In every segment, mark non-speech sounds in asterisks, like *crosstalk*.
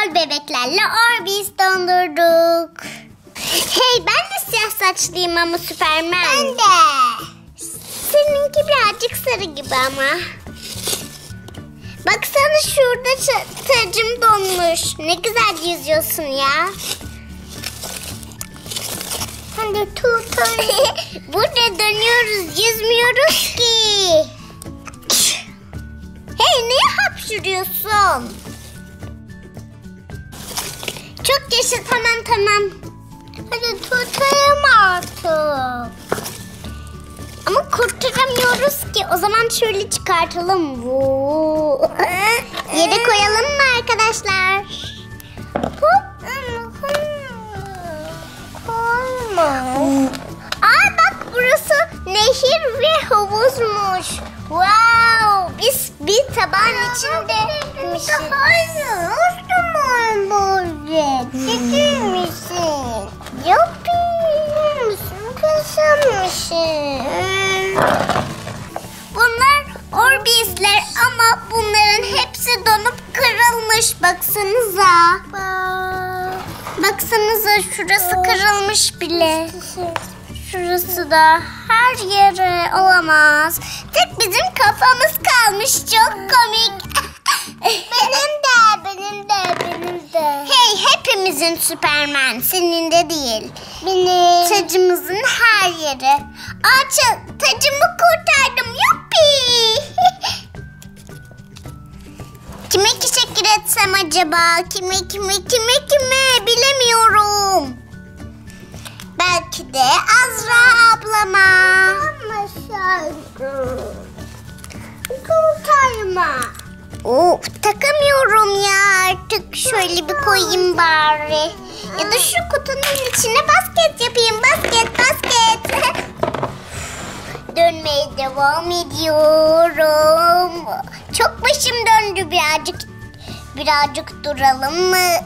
lol bebeklerle Orbeez dondurduk. Hey ben de siyah saçlıyım ama Süpermen. Ben de. Seninki birazcık sarı gibi ama. Baksana şurada tacım donmuş. Ne güzel yüzüyorsun ya. Hadi tutayım. *laughs* Burada dönüyoruz, yüzmüyoruz ki. Hey niye hapşırıyorsun? Çok yaşa tamam tamam. Hadi tutayım artık. Ama kurtaramıyoruz ki. O zaman şöyle çıkartalım. Yere koyalım mı arkadaşlar? Hop. Aa bak burası nehir ve havuzmuş. Wow, biz bir tabağın içindeymişiz. Hayır. O zaman böyle. Ciddi misin? Yuppi. Kızmışsın. Bunlar Orbeez'ler ama bunların hepsi donup kırılmış. Baksanıza. Baksanıza şurası kırılmış bile. Şurası da her yere olamaz. Tek bizim kafamız kalmış. Çok komik. Hey hepimizin Süpermen. Senin de değil. Benim. Tacımızın her yeri. Açıl tacımı kurtardım. Yuppi. *laughs* kime teşekkür etsem acaba? Kime kime kime kime bilemiyorum. Belki de Azra ablama. Kurtarma. Of takamıyorum ya artık. Şöyle bir koyayım bari. Ya da şu kutunun içine basket yapayım. Basket basket. *laughs* Dönmeye devam ediyorum. Çok başım döndü birazcık. Birazcık duralım mı? *laughs*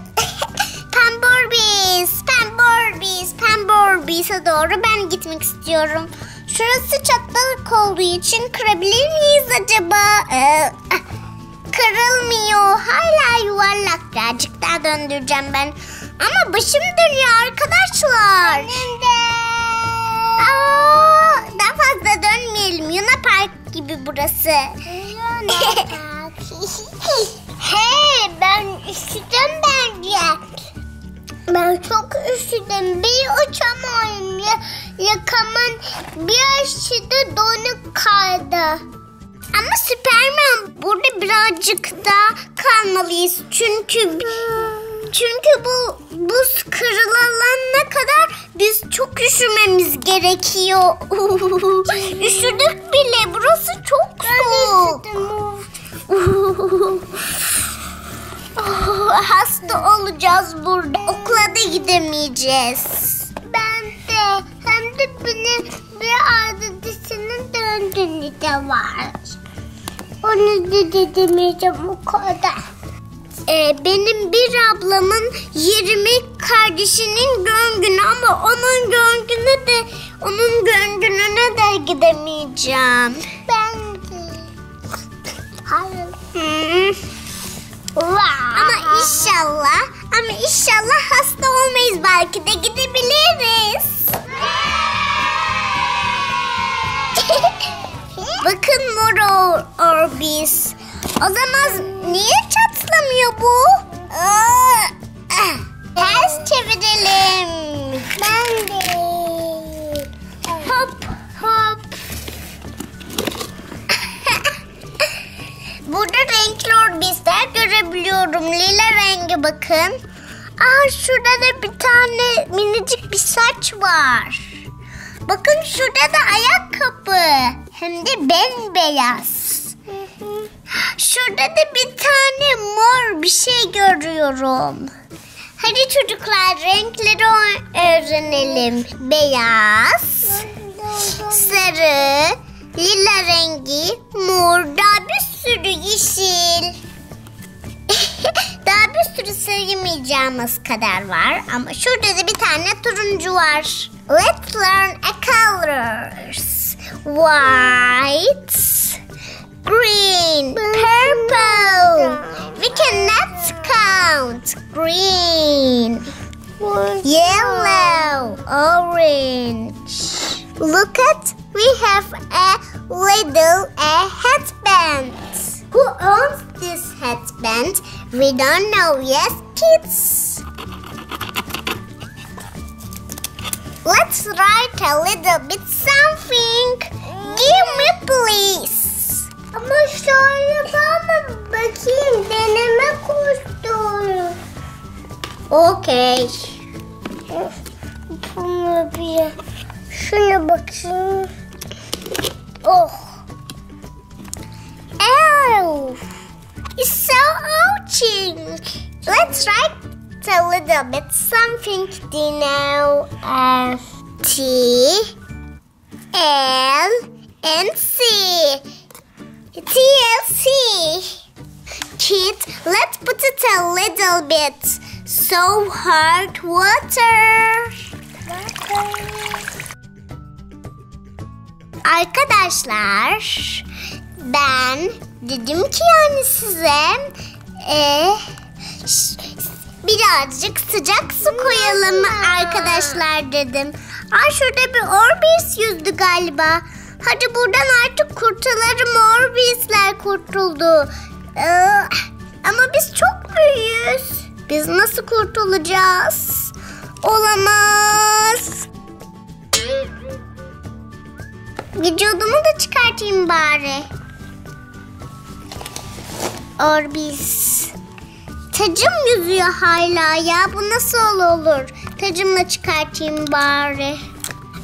Pemborbiz, Pemborbiz, Pemborbiz'e doğru ben gitmek istiyorum. Şurası çatlalık olduğu için kırabilir miyiz acaba? Ee, ah, kırılmıyor. Hala yuvarlak. Birazcık daha döndüreceğim ben. Ama başım dönüyor arkadaşlar. Benim de. Aa, daha fazla dönmeyelim. Yuna Park gibi burası. *laughs* Hey ben üşüdüm bence. Ben çok üşüdüm. Bir uçamayım. Ya, yakamın bir aşıda donuk kaldı. Ama Süpermen burada birazcık da kalmalıyız. Çünkü çünkü bu buz kırılana kadar biz çok üşümemiz gerekiyor. *laughs* Üşüdük bile. Burası çok soğuk. Oh, *laughs* Hasta olacağız burada. Okula da gidemeyeceğiz. Ben de hem de benim bir adetinin döndüğünü de var. Onu da dedemeyeceğim o kadar. Ee, benim bir ablamın 20 kardeşinin doğum günü ama onun doğum günü de onun doğum gününe de gidemeyeceğim. Ben de. Hayır. Hmm. Ama inşallah ama inşallah hasta olmayız belki de gidebiliriz. O zaman niye çatlamıyor bu? Aa, ah. Ters çevirelim. Ben de. Hop hop. *laughs* Burada renkli orbisler görebiliyorum. Lila rengi bakın. Aa şurada da bir tane minicik bir saç var. Bakın şurada da ayakkabı. Hem de bembeyaz. Şurada da bir tane mor bir şey görüyorum. Hadi çocuklar renkleri öğrenelim. Beyaz, sarı, lila rengi, mor, daha bir sürü yeşil. *laughs* daha bir sürü sayamayacağımız kadar var ama şurada da bir tane turuncu var. Let's learn a colors. White, green, purple. We cannot count. Green, yellow, orange. Look at, we have a little a headband. Who owns this headband? We don't know. Yes, kids. Let's write a little bit something. Give me please. Ama şöyle bana bakayım deneme kursları. Okay. Bunu bir şuna bakayım. Oh. Oh, it's so ouching. Let's write a little bit something. Dino, F, T, L, and C. TLC. Kid, let's put it a little bit. So hard water. Arkadaşlar ben dedim ki yani size e, birazcık sıcak su koyalım arkadaşlar dedim. Ay şurada bir Orbis yüzdü galiba. Hadi buradan artık kurtulalım Orbis'ler kurtuldu. Ee, ama biz çok büyüğüz. Biz nasıl kurtulacağız? Olamaz. Vücudumu da çıkartayım bari. Orbis. Tacım yüzüyor hala ya. Bu nasıl olur? Tacımla çıkartayım bari.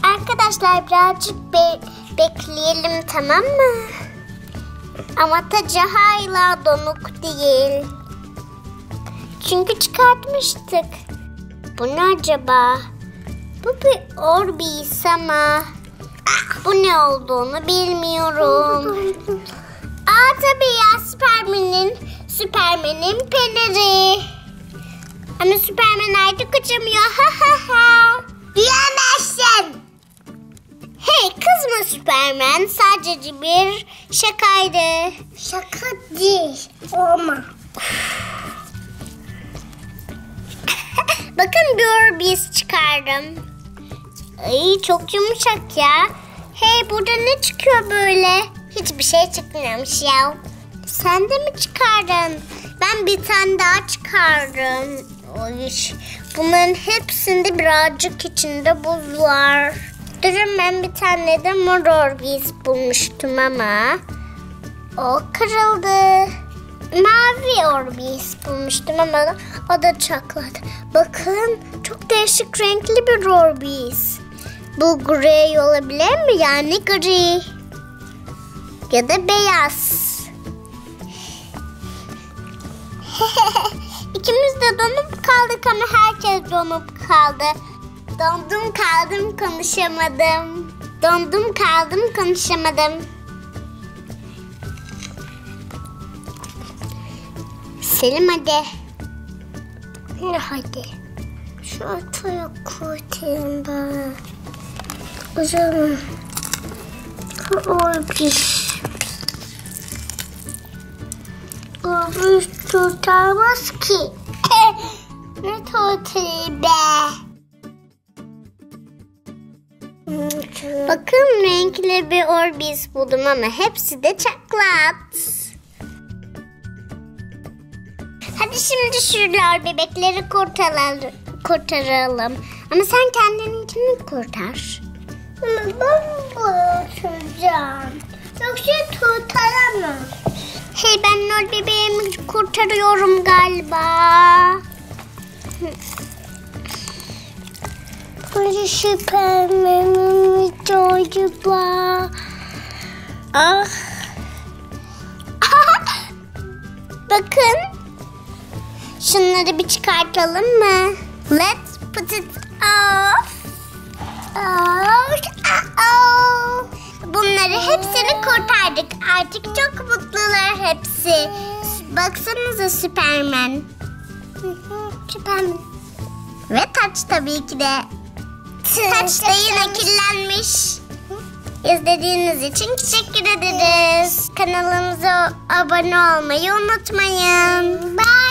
Arkadaşlar birazcık be- bekleyelim tamam mı? Ama tacı hala donuk değil. Çünkü çıkartmıştık. Bu ne acaba? Bu bir Orbis ama bu ne olduğunu bilmiyorum. Aa tabii ya Süpermen'in Süpermen'in peneri. Ama Süpermen artık uçamıyor. Ha ha ha. Diyemezsin. Süpermen. Sadece bir şakaydı. Şaka değil. Olma. Bakın bir Orbis çıkardım. Ay çok yumuşak ya. Hey burada ne çıkıyor böyle? Hiçbir şey çıkmıyormuş ya. Sen de mi çıkardın? Ben bir tane daha çıkardım. Oy. Bunların hepsinde birazcık içinde buz var. Durun ben bir tane de mor Orbis bulmuştum ama o kırıldı. Mavi Orbis bulmuştum ama o da çatladı. Bakın çok değişik renkli bir Orbis. Bu grey olabilir mi? Yani gri. Ya da beyaz. *laughs* İkimiz de donup kaldık ama herkes donup kaldı. Dondum kaldım konuşamadım. Dondum kaldım konuşamadım. Selim hadi. Ne hadi. Şu ataya kurtayım ben. O zaman. Orbis. Orbis tutamaz ki. *laughs* ne tutuyor be? Bakın renkli bir Orbis buldum ama hepsi de çaklat. Hadi şimdi şuralar bebekleri kurtaralım. kurtaralım. Ama sen kendininkini kurtar. Ama ben bunu tutacağım. Yoksa tutamam. Hey ben Nol bebeğimi kurtarıyorum galiba. Süpermenim acaba. Ah. Bakın. Şunları bir çıkartalım mı? Let's put it off. Out. Uh-oh. Bunları hepsini kurtardık. Artık çok mutlular hepsi. Baksanıza Süpermen. Süpermen. Ve taç tabii ki de. Taç da yine kirlenmiş. İzlediğiniz için teşekkür ederiz. Kanalımıza abone olmayı unutmayın. Bye.